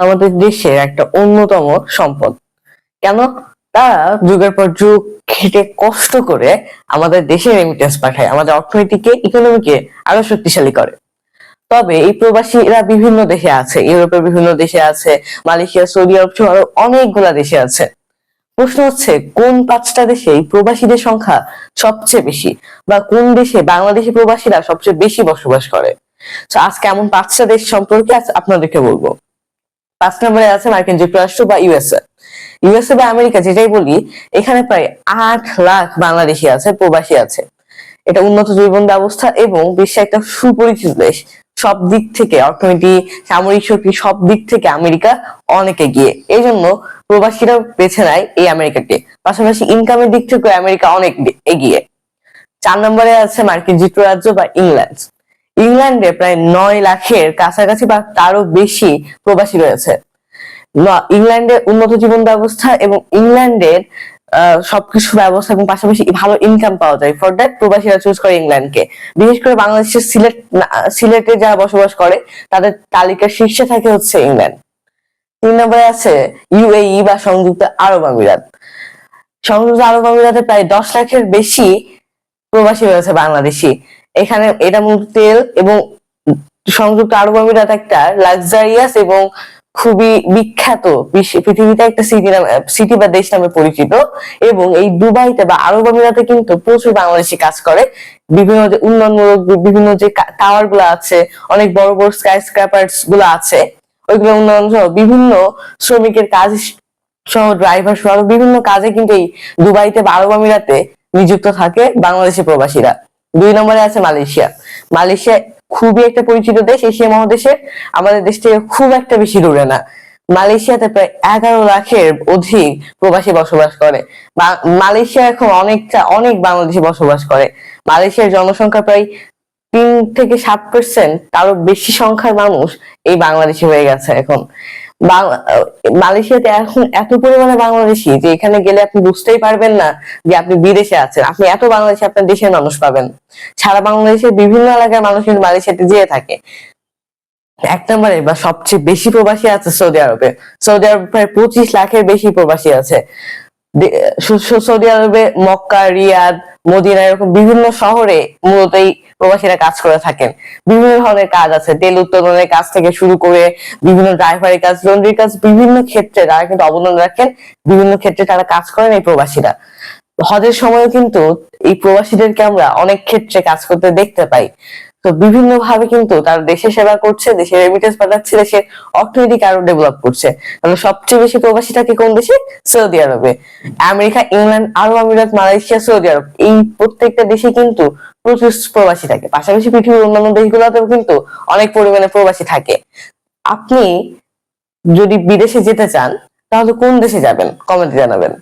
আমাদের দেশের একটা অন্যতম সম্পদ। কেন? তারা যুগের পর যুগ খেটে কষ্ট করে আমাদের দেশে রেমিটেন্স পাঠায়, আমাদের অর্থনীতিকে ইকোনমিকে আরও শক্তিশালী করে। তবে এই প্রবাসীরা বিভিন্ন দেশে আছে, ইউরোপের বিভিন্ন দেশে আছে, মালয়েশিয়া, সৌদি আরব সহ আরও অনেকগুলা দেশে আছে। প্রশ্ন হচ্ছে, কোন পাঁচটা দেশে এই প্রবাসীদের সংখ্যা সবচেয়ে বেশি? বা কোন দেশে বাংলাদেশি প্রবাসীরা সবচেয়ে বেশি বসবাস করে? আজকে এমন পাঁচটা দেশ সম্পর্কে আপনাদেরকে বলব। পাঁচ নম্বরে আছে মার্কিন যুক্তরাষ্ট্র বা ইউএসএ। ইউএসএ বা আমেরিকা যেটাই বলি, এখানে প্রায় আট লাখ বাংলাদেশি আছে, প্রবাসী আছে। এটা উন্নত জীবন ব্যবস্থা এবং বিশ্বে একটা সুপরিচিত দেশ। সব দিক থেকে অর্থনীতি, সামরিক শক্তি, সব দিক থেকে আমেরিকা অনেক এগিয়ে। এই জন্য প্রবাসীরা বেছে নেয় এই আমেরিকাকে। পাশাপাশি ইনকামের দিক থেকে আমেরিকা অনেক এগিয়ে। চার নম্বরে আছে মার্কিন যুক্তরাজ্য বা ইংল্যান্ড। ইংল্যান্ডে প্রায় নয় লাখের কাছাকাছি বা তারও বেশি প্রবাসী রয়েছে। ইংল্যান্ডের উন্নত জীবন ব্যবস্থা এবং ইংল্যান্ডের সবকিছু ব্যবস্থা এবং পাশাপাশি ভালো ইনকাম পাওয়া যায়। ফর দ্যাট প্রবাসীরা চুজ করে ইংল্যান্ডকে। বিশেষ করে বাংলাদেশের সিলেট সিলেটে যারা বসবাস করে, তাদের তালিকার শীর্ষে থাকে হচ্ছে ইংল্যান্ড। তিন নম্বরে আছে ইউএই বা সংযুক্ত আরব আমিরাত। সংযুক্ত আরব আমিরাতে প্রায় দশ লাখের বেশি প্রবাসী রয়েছে বাংলাদেশি। এখানে এটা মূলত তেল এবং সংযুক্ত আরব আমিরাত একটা লাক্সারিয়াস এবং খুবই বিখ্যাত পৃথিবীতে একটা সিটি সিটি বা দেশ নামে পরিচিত এবং এই দুবাইতে বা আরব আমিরাতে কিন্তু প্রচুর বাংলাদেশি কাজ করে। বিভিন্ন যে উন্নয়নমূলক বিভিন্ন যে টাওয়ারগুলো আছে, অনেক বড় বড় স্কাই স্ক্র্যাপার্সগুলো আছে, ওইগুলো উন্নয়ন সহ বিভিন্ন শ্রমিকের কাজ সহ ড্রাইভার সহ বিভিন্ন কাজে কিন্তু এই দুবাইতে বা আরব আমিরাতে নিযুক্ত থাকে বাংলাদেশি প্রবাসীরা। দুই নম্বরে আছে মালয়েশিয়া। মালয়েশিয়া খুবই একটা পরিচিত দেশ, এশিয়া মহাদেশে। আমাদের দেশ থেকে খুব একটা বেশি দূরে না। মালয়েশিয়াতে প্রায় এগারো লাখের অধিক প্রবাসী বসবাস করে। মালয়েশিয়া এখন অনেকটা, অনেক বাংলাদেশি বসবাস করে। মালয়েশিয়ার জনসংখ্যা প্রায় তিন থেকে সাত পার্সেন্ট তারও বেশি সংখ্যার মানুষ এই বাংলাদেশি হয়ে গেছে এখন। মালয়েশিয়াতে এখন এত পরিমাণে বাংলাদেশি যে এখানে গেলে আপনি বুঝতেই পারবেন না যে আপনি বিদেশে আছেন। আপনি এত বাংলাদেশি আপনার দেশের মানুষ পাবেন। সারা বাংলাদেশের বিভিন্ন এলাকার মানুষ কিন্তু মালয়েশিয়াতে যেয়ে থাকে। এক নম্বরে বা সবচেয়ে বেশি প্রবাসী আছে সৌদি আরবে। সৌদি আরবে প্রায় পঁচিশ লাখের বেশি প্রবাসী আছে। সৌদি আরবে মক্কা, রিয়াদ মদিনা এরকম বিভিন্ন শহরে মূলত এই প্রবাসীরা কাজ করে থাকেন। বিভিন্ন ধরনের কাজ আছে, তেল উত্তোলনের কাজ থেকে শুরু করে বিভিন্ন ড্রাইভারের কাজ লন্ড্রির কাজ, বিভিন্ন ক্ষেত্রে তারা কিন্তু অবদান রাখেন। বিভিন্ন ক্ষেত্রে তারা কাজ করেন এই প্রবাসীরা। হজের সময়ও কিন্তু এই প্রবাসীদেরকে আমরা অনেক ক্ষেত্রে কাজ করতে দেখতে পাই। তো বিভিন্ন ভাবে কিন্তু তারা দেশের সেবা করছে, দেশের রেমিটেন্স পাঠাচ্ছে, দেশের অর্থনৈতিক আরও ডেভেলপ করছে। তাহলে সবচেয়ে বেশি প্রবাসী থাকে কোন দেশে? সৌদি আরবে। আমেরিকা, ইংল্যান্ড, আরব আমিরাত, মালয়েশিয়া, সৌদি আরব, এই প্রত্যেকটা দেশে কিন্তু প্রচুর প্রবাসী থাকে। পাশাপাশি পৃথিবীর অন্যান্য দেশগুলোতেও কিন্তু অনেক পরিমাণে প্রবাসী থাকে। আপনি যদি বিদেশে যেতে চান, তাহলে কোন দেশে যাবেন? কমেন্টে জানাবেন।